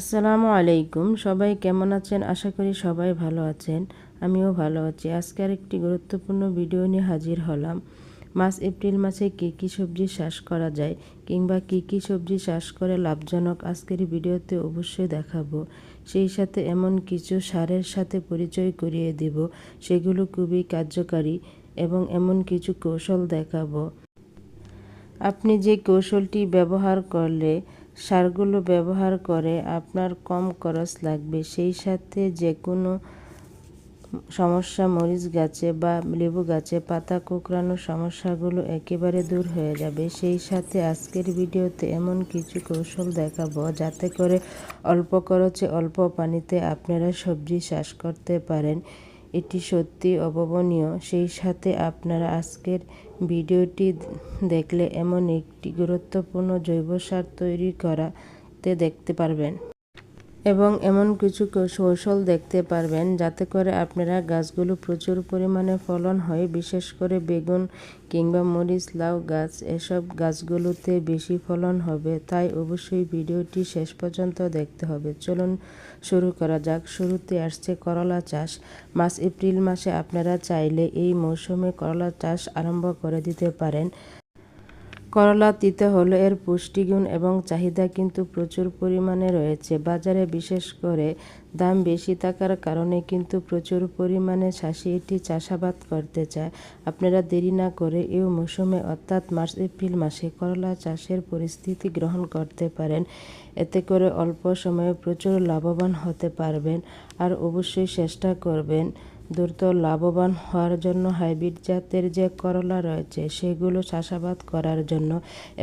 আসসালামু আলাইকুম। সবাই কেমন আছেন? আশা করি সবাই ভালো আছেন। আমিও ভালো আছি। আজকে আর একটি গুরুত্বপূর্ণ ভিডিও নিয়ে হাজির হলাম। মাস এপ্রিল মাসে কী কী সবজি চাষ করা যায় কিংবা কী কী সবজি চাষ করে লাভজনক আজকের ভিডিওতে অবশ্যই দেখাবো। সেই সাথে এমন কিছু সারের সাথে পরিচয় করিয়ে দিব। সেগুলো খুবই কার্যকারী এবং এমন কিছু কৌশল দেখাবো। আপনি যে কৌশলটি ব্যবহার করলে সারগুলো ব্যবহার করে আপনার কম খরচ লাগবে। সেই সাথে যে কোনো সমস্যা, মরিচ গাছে বা লেবু গাছে, পাতা কোঁকড়ানোর সমস্যাগুলো একেবারে দূর হয়ে যাবে। সেই সাথে আজকের ভিডিওতে এমন কিছু কৌশল দেখাবো যাতে করে অল্প খরচে অল্প পানিতে আপনারা সবজি চাষ করতে পারেন। এটি সত্যি অভাবনীয়। সেই সাথে আপনারা আজকের ভিডিওটি দেখলে এমন একটি গুরুত্বপূর্ণ জৈব সার তৈরি করাতে দেখতে পারবেন। এবং এমন কিছু কৌশল দেখতে পারবেন যাতে করে আপনারা গাছগুলো প্রচুর পরিমাণে ফলন হয়, বিশেষ করে বেগুন কিংবা মরিচ, লাউ গাছ, এসব গাছগুলোতে বেশি ফলন হবে। তাই অবশ্যই ভিডিওটি শেষ পর্যন্ত দেখতে হবে। চলুন শুরু করা যাক। শুরুতে আসছে করলা চাষ। মাস এপ্রিল মাসে আপনারা চাইলে এই মৌসুমে করলা চাষ আরম্ভ করে দিতে পারেন। করলা তিতে হলো এর পুষ্টিগুণ এবং চাহিদা কিন্তু প্রচুর পরিমাণে রয়েছে। বাজারে বিশেষ করে দাম বেশি থাকার কারণে কিন্তু প্রচুর পরিমাণে চাষি এটি চাষাবাদ করতে চায়। আপনারা দেরি না করে এই মৌসুমে অর্থাৎ মার্চ, এপ্রিল মাসে করলা চাষের পরিস্থিতি গ্রহণ করতে পারেন। এতে করে অল্প সময়ে প্রচুর লাভবান হতে পারবেন। আর অবশ্যই চেষ্টা করবেন দ্রুত লাভবান হওয়ার জন্য হাইব্রিড জাতের যে করলা রয়েছে, সেগুলো চাষাবাদ করার জন্য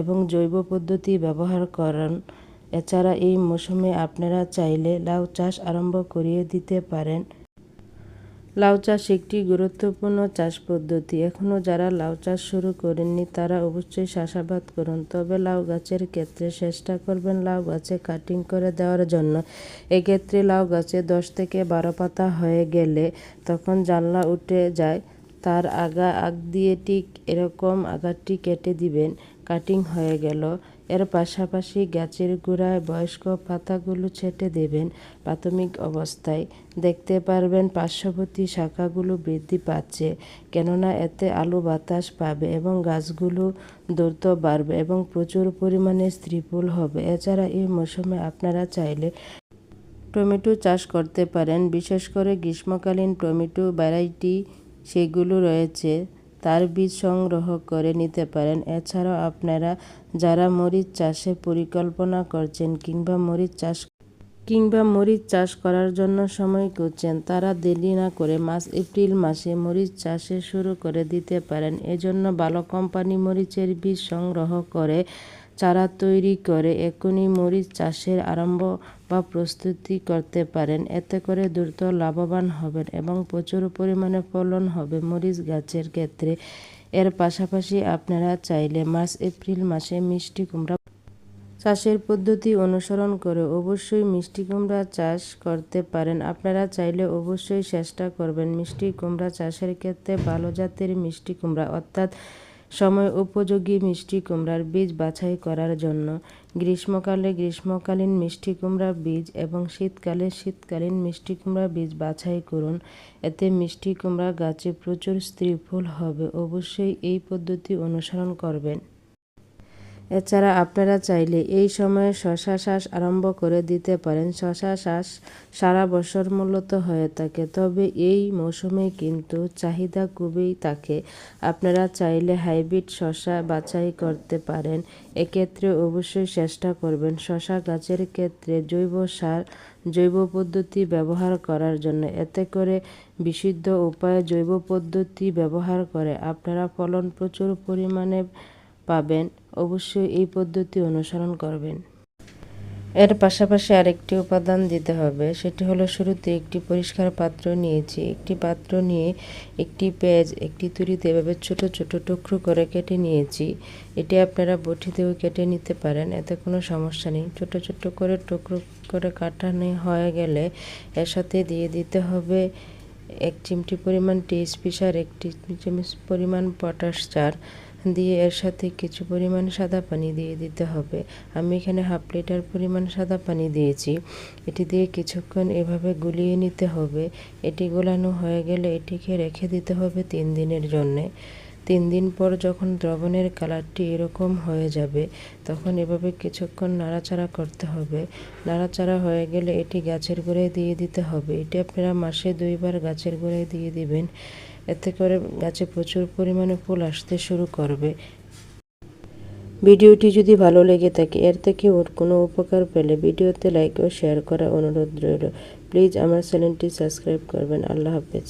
এবং জৈব পদ্ধতি ব্যবহার করেন। এছাড়া এই মৌসুমে আপনারা চাইলে লাউ চাষ আরম্ভ করিয়ে দিতে পারেন। লাউ চাষ একটি গুরুত্বপূর্ণ চাষ পদ্ধতি। এখনও যারা লাউ চাষ শুরু করেননি, তারা অবশ্যই চাষাবাদ করুন। তবে লাউ গাছের ক্ষেত্রে চেষ্টা করবেন লাউ গাছে কাটিং করে দেওয়ার জন্য। এক্ষেত্রে লাউ গাছে দশ থেকে বারো পাতা হয়ে গেলে তখন জানলা উঠে যায়, তার আগা আগ দিয়ে ঠিক এরকম আগাটি কেটে দিবেন। কাটিং হয়ে গেল। এর পাশাপাশি গাছের গোড়ায় বয়স্ক পাতাগুলো ছেটে দেবেন প্রাথমিক অবস্থায়। দেখতে পারবেন পার্শ্ববর্তী শাখাগুলো বৃদ্ধি পাচ্ছে, কেননা এতে আলো বাতাস পাবে এবং গাছগুলো দ্রুত বাড়বে এবং প্রচুর পরিমাণে স্ত্রীফুল হবে। এছাড়া এই মৌসুমে আপনারা চাইলে টমেটো চাষ করতে পারেন। বিশেষ করে গ্রীষ্মকালীন টমেটো ভ্যারাইটি সেগুলো রয়েছে। তার বীজ সংগ্রহ করে নিতে পারেন। এছাড়াও আপনারা যারা মরিচ চাষে পরিকল্পনা করছেন কিংবা মরিচ চাষ কিংবা মরিচ চাষ করার জন্য সময় করছেন তারা দেরি না করে মাস এপ্রিল মাসে মরিচ চাষে শুরু করে দিতে পারেন। এজন্য ভালো কোম্পানি মরিচের বীজ সংগ্রহ করে চারা তৈরি করে এখনই মরিচ চাষের আরম্ভ বা প্রস্তুতি করতে পারেন। এতে করে দ্রুত লাভবান হবেন এবং প্রচুর পরিমাণে ফলন হবে মরিচ গাছের ক্ষেত্রে। এর পাশাপাশি আপনারা চাইলে মার্চ, এপ্রিল মাসে মিষ্টি কুমড়া চাষের পদ্ধতি অনুসরণ করে অবশ্যই মিষ্টি কুমড়া চাষ করতে পারেন। আপনারা চাইলে অবশ্যই চেষ্টা করবেন মিষ্টি কুমড়া চাষের ক্ষেত্রে ভালো জাতের মিষ্টি কুমড়া, অর্থাৎ সময় উপযোগী মিষ্টি কুমড়ার বীজ বাছাই করার জন্য গ্রীষ্মকালে গ্রীষ্মকালীন মিষ্টি কুমড়ার বীজ এবং শীতকালে শীতকালীন মিষ্টি কুমড়ার বীজ বাছাই করুন। এতে মিষ্টি কুমড়া গাছে প্রচুর স্ত্রী ফুল হবে। অবশ্যই এই পদ্ধতি অনুসরণ করবেন। এছাড়া আপনারা চাইলে এই সময়ে শশা চাষ আরম্ভ করে দিতে পারেন। শশা চাষ সারা বছর মূলত হয়ে থাকে, তবে এই মৌসুমে কিন্তু চাহিদা খুবই থাকে। আপনারা চাইলে হাইব্রিড শশা বাছাই করতে পারেন, এক্ষেত্রে অবশ্যই চেষ্টা করবেন শশা গাছের ক্ষেত্রে জৈব সার, জৈব পদ্ধতি ব্যবহার করার জন্য। এতে করে বিশুদ্ধ উপায়ে জৈব পদ্ধতি ব্যবহার করে আপনারা ফলন প্রচুর পরিমাণে পাবেন, অবশ্যই এই পদ্ধতি অনুসরণ করবেন। এর পাশাপাশি আরেকটি উপাদান দিতে হবে, সেটি হলো শুরুতে একটি পরিষ্কার পাত্র নিয়েছি। একটি পাত্র নিয়ে একটি পেঁয়াজ, একটি তুরিতে এভাবে ছোট ছোট টুকরো করে কেটে নিয়েছি। এটি আপনারা বটিতেও কেটে নিতে পারেন, এতে কোনো সমস্যা নেই। ছোট ছোট করে টুকরো করে কাটানো হয়ে গেলে এর সাথে দিয়ে দিতে হবে এক চিমটি পরিমাণ টিএসপি সার একটি চিমটি পরিমাণ পটাশ সার দিয়ে এর সাথে কিছু পরিমাণ সাদা পানি দিয়ে দিতে হবে। আমি এখানে হাফ লিটার পরিমাণ সাদা পানি দিয়েছি। এটি দিয়ে কিছুক্ষণ এভাবে গুলিয়ে নিতে হবে। এটি গোলানো হয়ে গেলে এটিকে রেখে দিতে হবে তিন দিনের জন্যে। তিন দিন পর যখন দ্রবণের কালারটি এরকম হয়ে যাবে, তখন এভাবে কিছুক্ষণ নাড়াচাড়া করতে হবে। নাড়াচাড়া হয়ে গেলে এটি গাছের গোড়ায় দিয়ে দিতে হবে। এটি আপনারা মাসে দুইবার গাছের গোড়ায় দিয়ে দিবেন। এতে করে গাছে প্রচুর পরিমাণে ফুল আসতে শুরু করবে। ভিডিওটি যদি ভালো লেগে থাকে, এর থেকে ওর কোনো উপকার পেলে ভিডিওতে লাইক ও শেয়ার করা অনুরোধ রইল। প্লিজ আমার চ্যানেলটি সাবস্ক্রাইব করবেন। আল্লাহ হাফেজ।